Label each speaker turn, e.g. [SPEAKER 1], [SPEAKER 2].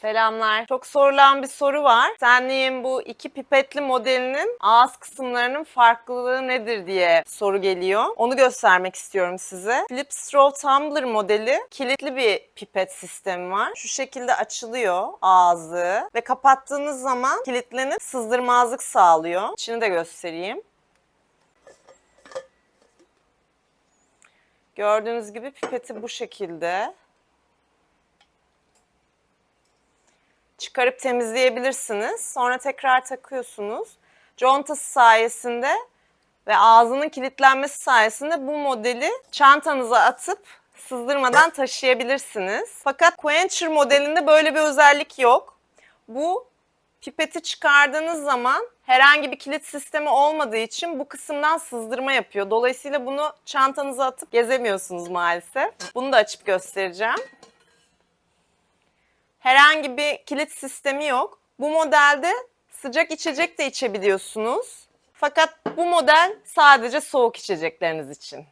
[SPEAKER 1] Selamlar. Çok sorulan bir soru var. Senliğin bu iki pipetli modelinin ağız kısımlarının farklılığı nedir diye soru geliyor. Onu göstermek istiyorum size. Philips Straw Tumbler modeli kilitli bir pipet sistemi var. Şu şekilde açılıyor ağzı ve kapattığınız zaman kilitlenip sızdırmazlık sağlıyor. İçini de göstereyim. Gördüğünüz gibi pipeti bu şekilde. Çıkarıp temizleyebilirsiniz. Sonra tekrar takıyorsunuz. Contası sayesinde ve ağzının kilitlenmesi sayesinde bu modeli çantanıza atıp sızdırmadan taşıyabilirsiniz. Fakat Quencher modelinde böyle bir özellik yok. Bu pipeti çıkardığınız zaman herhangi bir kilit sistemi olmadığı için bu kısımdan sızdırma yapıyor. Dolayısıyla bunu çantanıza atıp gezemiyorsunuz maalesef. Bunu da açıp göstereceğim. Herhangi bir kilit sistemi yok. Bu modelde sıcak içecek de içebiliyorsunuz. Fakat bu model sadece soğuk içecekleriniz için.